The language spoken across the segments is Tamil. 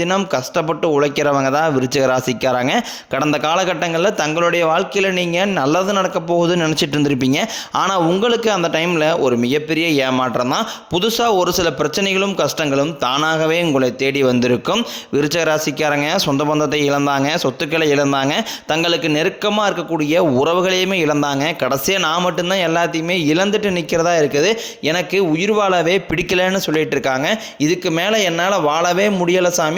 தினம் கஷ்டப்பட்டு உழைக்கிறவங்க தான் விருச்சிக ராசிக்காராங்க. கடந்த காலகட்டங்களில் தங்களுடைய வாழ்க்கையில் நீங்கள் நல்லது நடக்க போகுதுன்னு நினச்சிட்டு இருந்திருப்பீங்க. ஆனால் உங்களுக்கு அந்த டைமில் ஒரு மிகப்பெரிய ஏமாற்றம் தான். புதுசாக ஒரு சில பிரச்சனைகளும் கஷ்டங்களும் தானாகவே உங்களை தேடி வந்திருக்கும். விருச்சிக ராசிக்காரங்க சொந்த பந்தத்தை இழந்தாங்க சொத்துக்களை இழந்தாங்க தங்களுக்கு நெருக்கமாக இருக்கக்கூடிய உறவுகளையுமே இழந்தாங்க. கடைசியாக நான் மட்டும்தான் எல்லாத்தையுமே இழந்துட்டு நிற்கிறதா இருக்குது. எனக்கு உயிர் வாழவே பிடிக்கலன்னு சொல்லிட்டு இருக்காங்க. இதுக்கு மேலே என்னால் வாழவே முடியலை சாமி.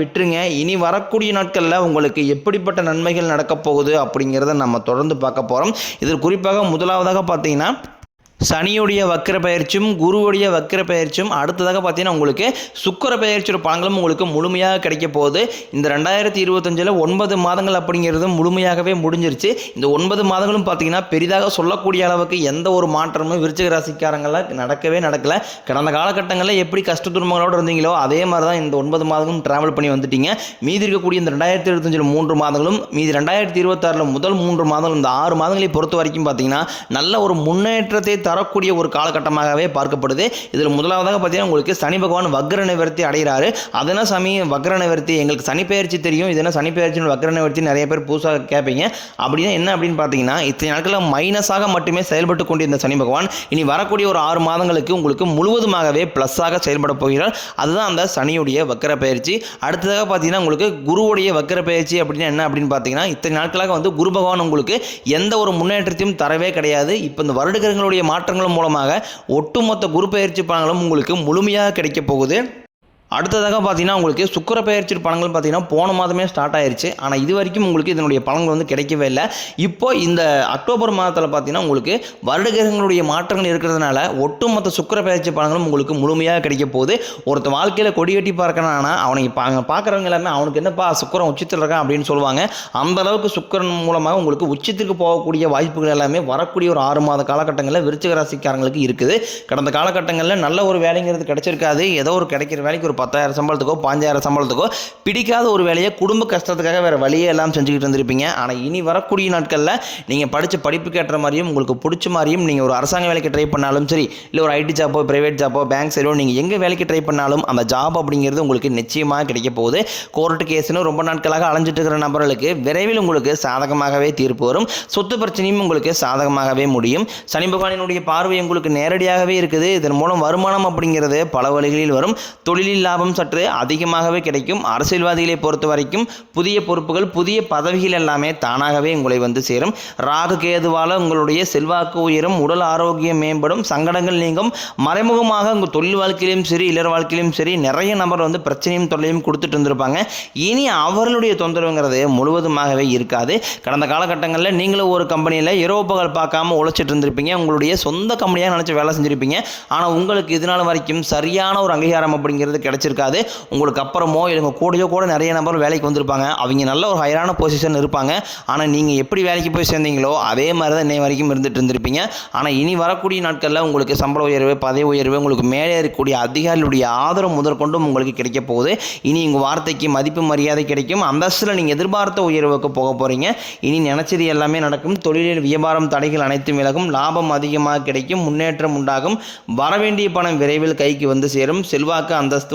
விட்டுருங்க. இனி வரக்கூடிய நாட்களில் உங்களுக்கு எப்படிப்பட்ட நன்மைகள் நடக்கப் போகுது அப்படிங்கிறத நம்ம தொடர்ந்து பார்க்க போகிறோம் இதில் குறிப்பாக முதலாவதாக பார்த்தீங்கன்னா சனியுடைய வக்கர பயிற்சியும் குருவுடைய வக்கர பயிற்சியும் அடுத்ததாக பார்த்தீங்கன்னா உங்களுக்கு சுக்கர பயிற்சியோட பலன்களும் உங்களுக்கு முழுமையாக கிடைக்க போகுது. இந்த ரெண்டாயிரத்தி இருபத்தஞ்சில் ஒன்பது மாதங்கள் அப்படிங்கிறது முழுமையாகவே முடிஞ்சிருச்சு. இந்த ஒன்பது மாதங்களும் பார்த்தீங்கன்னா பெரிதாக சொல்லக்கூடிய அளவுக்கு எந்த ஒரு மாற்றமும் விருச்சிக ராசிக்காரங்கள நடக்கவே நடக்கலை. கடந்த காலகட்டங்களில் எப்படி கஷ்ட துன்பங்களோடு இருந்தீங்களோ அதே மாதிரி தான் இந்த ஒன்பது மாதங்களும் ட்ராவல் பண்ணி வந்துட்டீங்க. மீதி இருக்கக்கூடிய இந்த ரெண்டாயிரத்தி இருபத்தஞ்சில் மூன்று மாதங்களும் மீதி ரெண்டாயிரத்தி இருபத்தாறில் முதல் மூன்று மாதங்கள் இந்த ஆறு மாதங்களை பொறுத்த வரைக்கும் பார்த்தீங்கன்னா நல்ல ஒரு முன்னேற்றத்தை தரக்கூடிய ஒரு காலகட்டமாகவே பார்க்கப்படுது. இதில் முதலாவதாக பார்த்தீங்கன்னா உங்களுக்கு சனி பகவான் வக்ர நிவர்த்தி அடைகிறாரு. அதனா சாமி? வக்ர நிவர்த்தி. எங்களுக்கு சனிப்பெயர்ச்சி தெரியும். இதனால் என்ன வக்ர நிவர்த்தி நிறைய பேர் புதுசாக கேட்பீங்க. அப்படின்னா என்ன அப்படின்னு பார்த்தீங்கன்னா இத்தனை நாட்களில் மைனஸாக மட்டுமே செயல்பட்டு கொண்டிருந்த சனி பகவான் இனி வரக்கூடிய ஒரு ஆறு மாதங்களுக்கு உங்களுக்கு முழுவதுமாகவே ப்ளஸ்ஸாக செயல்பட போகிறார். அதுதான் அந்த சனியுடைய வக்கர பயிற்சி அடுத்ததாக பார்த்தீங்கன்னா உங்களுக்கு குருவுடைய வக்கர பயிற்சி அப்படின்னா என்ன அப்படின்னு பார்த்தீங்கன்னா இத்தனை நாட்களாக வந்து குரு பகவான் உங்களுக்கு எந்த ஒரு முன்னேற்றத்தையும் தரவே கிடையாது. இப்போ இந்த வருடகிரகங்களுடைய மாற்றங்கள் மூலமாக ஒட்டுமொத்த குரு பயிற்சி பலன்களும் உங்களுக்கு முழுமையாக கிடைக்கப் போகுது. அடுத்ததாக பார்த்தீங்கன்னா உங்களுக்கு சுக்கர பயிற்சி பழங்கள் பார்த்தீங்கன்னா போன மாதமே ஸ்டார்ட் ஆயிருச்சு. ஆனால் இது வரைக்கும் உங்களுக்கு இதனுடைய பழங்கள் வந்து கிடைக்கவே இல்லை. இப்போ இந்த அக்டோபர் மாதத்தில் பார்த்தீங்கன்னா உங்களுக்கு வருடகிரகங்களுடைய மாற்றங்கள் இருக்கிறதுனால ஒட்டுமொத்த சுக்கர பயிற்சி பழங்களும் உங்களுக்கு முழுமையாக கிடைக்க போகுது. ஒருத்த வாழ்க்கையில் கொடி கட்டி பார்க்கணும்னா அவனுக்கு பா பார்க்குறவங்க எல்லாமே அவனுக்கு என்னப்பா சுக்கரம் உச்சத்தில் இருக்கான் அப்படின்னு சொல்லுவாங்க. அந்த அளவுக்கு சுக்கரன் மூலமாக உங்களுக்கு உச்சத்திற்கு போகக்கூடிய வாய்ப்புகள் எல்லாமே வரக்கூடிய ஒரு ஆறு மாத காலகட்டங்களில் விருச்சிக ராசிக்காரங்களுக்கு இருக்குது. கடந்த காலகட்டங்களில் நல்ல ஒரு வேலைங்கிறது கிடைச்சிருக்காது. ஏதோ ஒரு கிடைக்கிற வேலைக்கு ஒரு பத்தாயிரம் சம்பளத்துக்கோ பாஞ்சாயிரம் சம்பளத்துக்கோ பிடிக்காத ஒரு வேலையை குடும்ப கஷ்டத்துக்காக வேறு வழியே எல்லாம் செஞ்சுக்கிட்டு இருந்திருப்பீங்க. ஆனால் இனி வரக்கூடிய நாட்களில் நீங்கள் படித்த படிப்புக்கு ஏற்ற மாதிரியும் உங்களுக்கு பிடிச்ச மாதிரியும் நீங்கள் ஒரு அரசாங்க வேலைக்கு ட்ரை பண்ணாலும் சரி இல்லை ஒரு ஐடி ஜாப்போ ப்ரைவேட் ஜாப்போ பேங்க் சரியோ நீங்கள் எங்கே வேலைக்கு ட்ரை பண்ணாலும் அந்த ஜாப் அப்படிங்கிறது உங்களுக்கு நிச்சயமாக கிடைக்க போகுது. கோர்ட்டு கேஸ்னு ரொம்ப நாட்களாக அலைஞ்சிட்டு இருக்கிற நபர்களுக்கு விரைவில் உங்களுக்கு சாதகமாகவே தீர்ப்பு வரும். சொத்து பிரச்சனையும் உங்களுக்கு சாதகமாகவே முடியும். சனி பகவானினுடைய பார்வை உங்களுக்கு நேரடியாகவே இருக்குது. இதன் மூலம் வருமானம் அப்படிங்கிறது பல வழிகளில் வரும். தொழிலில் லாபம் சற்று அதிகமாகவே கிடைக்கும். அரசியல்வாதிகளை பொறுத்த வரைக்கும் புதிய பொறுப்புகள் புதிய பதவிகள் எல்லாமே தானாகவே உங்களை வந்து சேரும். ராகு கேதுவால உங்களுடைய செல்வாக்கு உயரும் உடல் ஆரோக்கியம் மேம்படும் சங்கடங்கள் நீங்கும். மறைமுகமாக உங்கள் தொழில் வாழ்க்கையிலும் சரி இளர் வாழ்க்கையிலும் சரி நிறைய நபர் வந்து பிரச்சனையும் தொல்லையும் கொடுத்துட்டு இருந்திருப்பாங்க. இனி அவர்களுடைய தொந்தரவுங்கிறது முழுவதுமாகவே இருக்காது. கடந்த காலகட்டங்களில் நீங்களும் ஒரு கம்பெனியில் இரவு பகல் பார்க்காம உழைச்சிட்டு இருந்திருப்பீங்க. உங்களுடைய சொந்த கம்பெனியாக நினச்சி வேலை செஞ்சுருப்பீங்க. ஆனால் உங்களுக்கு இதனால் வரைக்கும் சரியான ஒரு அங்கீகாரம் அப்படிங்கிறது கிடச்சிருக்காது. உங்களுக்கு அப்புறமோ இவங்க கூடயோ கூட நிறைய நபர் வேலைக்கு வந்திருப்பாங்க. அவங்க நல்ல ஒரு ஹையரான பொசிஷன் இருப்பாங்க. ஆனால் நீங்கள் எப்படி வேலைக்கு போய் சேர்ந்தீங்களோ அதே மாதிரி தான் இன்னை வரைக்கும் இருந்துட்டு இருந்திருப்பீங்க. ஆனால் இனி வரக்கூடிய நாட்களில் உங்களுக்கு சம்பள உயர்வு பதவி உயர்வு உங்களுக்கு மேலே இருக்கக்கூடிய அதிகாரிகளுடைய ஆதரவு முதற்கொண்டும் உங்களுக்கு கிடைக்க போகுது. இனி உங்கள் வார்த்தைக்கு மதிப்பு மரியாதை கிடைக்கும். அந்தஸ்தில் நீங்கள் எதிர்பார்த்த உயர்வுக்கு போக போகிறீங்க இனி நினச்சது எல்லாமே நடக்கும். தொழிலில் வியாபாரம் தடைகள் அனைத்தும் விலகும். லாபம் அதிகமாக கிடைக்கும். முன்னேற்றம் உண்டாகும். வரவேண்டிய பணம் விரைவில் கைக்கு வந்து சேரும். செல்வாக்கு அந்தஸ்து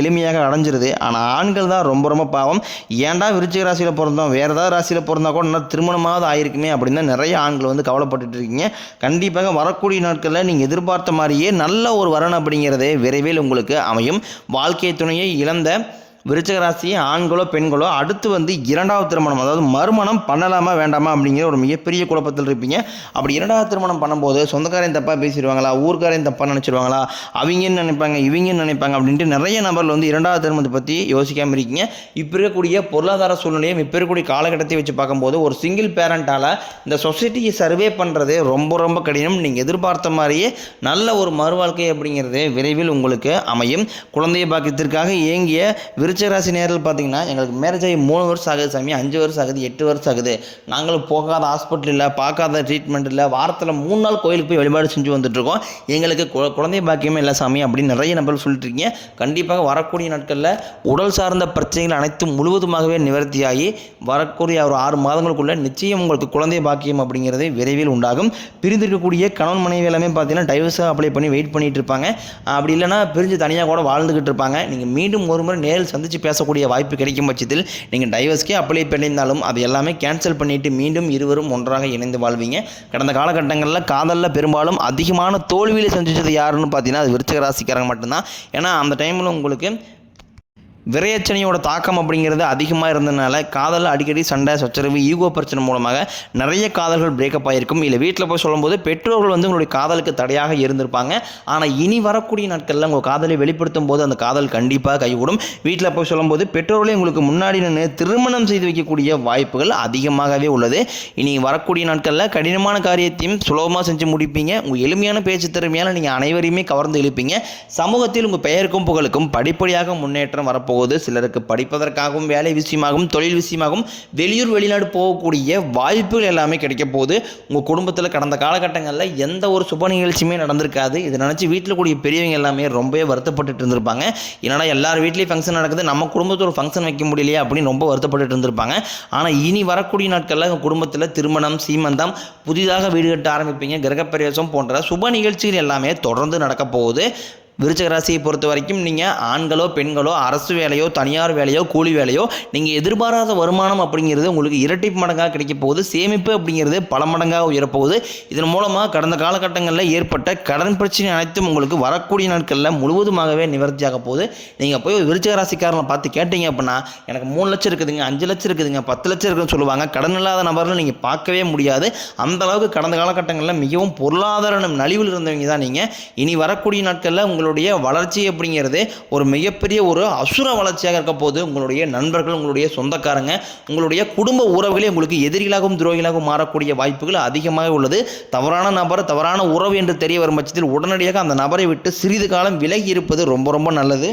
எளிமையாக அடைஞ்சிருது. ஆனால் ஆண்கள் தான் ரொம்ப ரொம்ப பாவம். ஏன்டா விருச்சிக ராசியில் பிறந்தோம்? வேறு ஏதாவது ராசியில் பிறந்தா கூட நல்லா திருமணமாவது ஆயிருக்குமே அப்படின்னு தான் நிறைய ஆண்கள் வந்து கவலைப்பட்டுட்டு இருக்கீங்க. கண்டிப்பாக வரக்கூடிய நாட்களில் நீங்கள் எதிர்பார்த்த மாதிரியே நல்ல ஒரு வரன் அப்படிங்கிறது விரைவில் உங்களுக்கு அமையும். வாழ்க்கை துணையை இழந்த விருச்சிக ஆண்களோ பெண்களோ அடுத்து வந்து இரண்டாவது திருமணம் அதாவது மறுமணம் பண்ணலாமா வேண்டாமா அப்படிங்கிற ஒரு மிகப்பெரிய குழப்பத்தில் இருப்பீங்க. அப்படி இரண்டாவது திருமணம் பண்ணும்போது சொந்தக்காரையும் தப்பாக பேசிடுவாங்களா ஊர்க்காரையும் தப்பாக நினச்சிடுவாங்களா அவங்கன்னு நினைப்பாங்க இவங்கன்னு நினைப்பாங்க அப்படின்ட்டு நிறைய நபர்கள் வந்து இரண்டாவது திருமணத்தை பற்றி யோசிக்காமல் இருக்கீங்க. இப்போ இருக்கக்கூடிய பொருளாதார சூழ்நிலையும் இப்போ இருக்கக்கூடிய காலகட்டத்தை வச்சு பார்க்கும்போது ஒரு சிங்கிள் பேரண்டால் இந்த சொசைட்டியை சர்வே பண்ணுறது ரொம்ப ரொம்ப கடினம். நீங்கள் எதிர்பார்த்த மாதிரியே நல்ல ஒரு மறுவாழ்க்கை அப்படிங்கிறது விரைவில் உங்களுக்கு அமையும். குழந்தைய பாக்கியத்திற்காக இயங்கிய விரு ராசி நேரில் பார்த்தீங்கன்னா எங்களுக்கு மேரேஜ் ஆகி மூணு வருஷம் ஆகுது சாமி அஞ்சு வருஷம் ஆகுது எட்டு வருஷம் ஆகுது. நாங்களும் போகாத ஹாஸ்பிட்டல் இல்லை பார்க்காத ட்ரீட்மெண்ட் இல்லை வாரத்தில் மூணு நாள் கோயிலுக்கு போய் வழிபாடு செஞ்சு வந்துட்டுருக்கோம் எங்களுக்கு கு- குழந்தை பாக்கியமே இல்லை சாமி அப்படின்னு நிறைய நபர்கள் சொல்லிட்டு இருக்கீங்க. கண்டிப்பாக வரக்கூடிய நாட்களில் உடல் சார்ந்த பிரச்சனைகள் அனைத்தும் முழுவதுமாகவே நிவர்த்தியாகி வரக்கூடிய ஒரு ஆறு மாதங்களுக்குள்ள நிச்சயம் உங்களுக்கு குழந்தை பாக்கியம் அப்படிங்கிறது விரைவில் உண்டாகும். பிரிந்திருக்கக்கூடிய கணவன் மனைவி எல்லாமே பார்த்தீங்கன்னா டைவர்ஸாக அப்ளை பண்ணி வெயிட் பண்ணிட்டு இருப்பாங்க. அப்படி இல்லைனா பிரிஞ்சு தனியாக கூட வாழ்ந்துக்கிட்டு இருப்பாங்க. நீங்கள் மீண்டும் ஒரு முறை நேரில் சந்தித்து பேசக்கூடிய வாய்ப்பு கிடைக்கும் பட்சத்தில் நீங்கள் டைவர்ஸ்க்கே அப்ளை பண்ணியிருந்தாலும் அது எல்லாமே கேன்சல் பண்ணிவிட்டு மீண்டும் இருவரும் ஒன்றாக இணைந்து வாழ்வீங்க. கடந்த காலகட்டங்களில் காதலில் பெரும்பாலும் அதிகமான தோல்வியில் சந்திச்சது யாருன்னு பார்த்தீங்கன்னா அது விருச்சக ராசிக்காரங்க மட்டும்தான். ஏன்னா அந்த டைமில் உங்களுக்கு விரையச்சனையோட தாக்கம் அப்படிங்கிறது அதிகமாக இருந்ததுனால காதலில் அடிக்கடி சண்டை சச்சரவு ஈகோ பிரச்சனை மூலமாக நிறைய காதல்கள் பிரேக்கப் ஆகிருக்கும் இல்லை வீட்டில் போய் சொல்லும்போது பெற்றோர்கள் வந்து உங்களுடைய காதலுக்கு தடையாக இருந்திருப்பாங்க. ஆனால் இனி வரக்கூடிய நாட்களில் உங்கள் காதலை வெளிப்படுத்தும் போது அந்த காதல் கண்டிப்பாக கைகூடும். வீட்டில் போய் சொல்லும்போது பெற்றோர்களே உங்களுக்கு முன்னாடி நின்று திருமணம் செய்து வைக்கக்கூடிய வாய்ப்புகள் அதிகமாகவே உள்ளது. இனி வரக்கூடிய நாட்களில் கடினமான காரியத்தையும் சுலபமாக செஞ்சு முடிப்பீங்க. உங்கள் எளிமையான பேச்சு திறமையால் நீங்கள் அனைவரையுமே கவர்ந்து இழுப்பீங்க. சமூகத்தில் உங்கள் பெயருக்கும் புகழுக்கும் படிப்படியாக முன்னேற்றம் வரப்போ வரப்போகுது சிலருக்கு படிப்பதற்காகவும் வேலை விஷயமாகவும் தொழில் விஷயமாகவும் வெளியூர் வெளிநாடு போகக்கூடிய வாய்ப்புகள் எல்லாமே கிடைக்க போகுது. உங்கள் குடும்பத்தில் கடந்த காலகட்டங்களில் எந்த ஒரு சுப நிகழ்ச்சியுமே நடந்திருக்காது. இதை நினச்சி வீட்டில் கூடிய பெரியவங்க எல்லாமே ரொம்பவே வருத்தப்பட்டுட்டு இருந்திருப்பாங்க. என்னடா எல்லார் வீட்லேயும் ஃபங்க்ஷன் நடக்குது நம்ம குடும்பத்தில் ஒரு ஃபங்க்ஷன் வைக்க முடியலையே அப்படின்னு ரொம்ப வருத்தப்பட்டுட்டு இருந்திருப்பாங்க. ஆனால் இனி வரக்கூடிய நாட்களில் உங்கள் குடும்பத்தில் திருமணம் சீமந்தம் புதிதாக வீடு கட்ட ஆரம்பிப்பீங்க கிரகப்பிரவேசம் போன்ற சுப நிகழ்ச்சிகள் எல்லாமே தொடர்ந்து நடக்க போகுது. விருச்சக ராசியை பொறுத்த வரைக்கும் நீங்கள் ஆண்களோ பெண்களோ அரசு வேலையோ தனியார் வேலையோ கூலி வேலையோ நீங்கள் எதிர்பாராத வருமானம் அப்படிங்கிறது உங்களுக்கு இரட்டிப்பு மடங்காக கிடைக்க போகுது. சேமிப்பு அப்படிங்கிறது பல மடங்காக உயரப்போகுது. இதன் மூலமாக கடந்த காலகட்டங்களில் ஏற்பட்ட கடன் பிரச்சனை அனைத்தும் உங்களுக்கு வரக்கூடிய நாட்களில் முழுவதுமாகவே நிவர்த்தியாக போகுது. நீங்கள் போய் விருச்சக ராசிக்காரனை பார்த்து கேட்டீங்க அப்படின்னா எனக்கு மூணு லட்சம் இருக்குதுங்க அஞ்சு லட்சம் இருக்குதுங்க பத்து லட்சம் இருக்குதுன்னு சொல்லுவாங்க. கடன் இல்லாத நபர்னு நீங்கள் பார்க்கவே முடியாது. அந்த அளவுக்கு கடந்த காலகட்டங்களில் மிகவும் பொருளாதார நலிவில் இருந்தவங்க தான் நீங்கள் இனி வரக்கூடிய நாட்களில் உங்களோட உங்களுடைய வளர்ச்சி அப்படிங்கிறது ஒரு மிகப்பெரிய ஒரு அசுர வளர்ச்சியாக இருக்க போது உங்களுடைய நண்பர்கள் உங்களுடைய சொந்தக்காரங்க உங்களுடைய குடும்ப உறவுகளே உங்களுக்கு எதிரிகளாகவும் துரோகிகளாகவும் மாறக்கூடிய வாய்ப்புகள் அதிகமாக உள்ளது. தவறான நபர் தவறான உறவு என்று தெரிய வரும் பட்சத்தில் உடனடியாக அந்த நபரை விட்டு சிறிது காலம் விலகி இருப்பது ரொம்ப ரொம்ப நல்லது.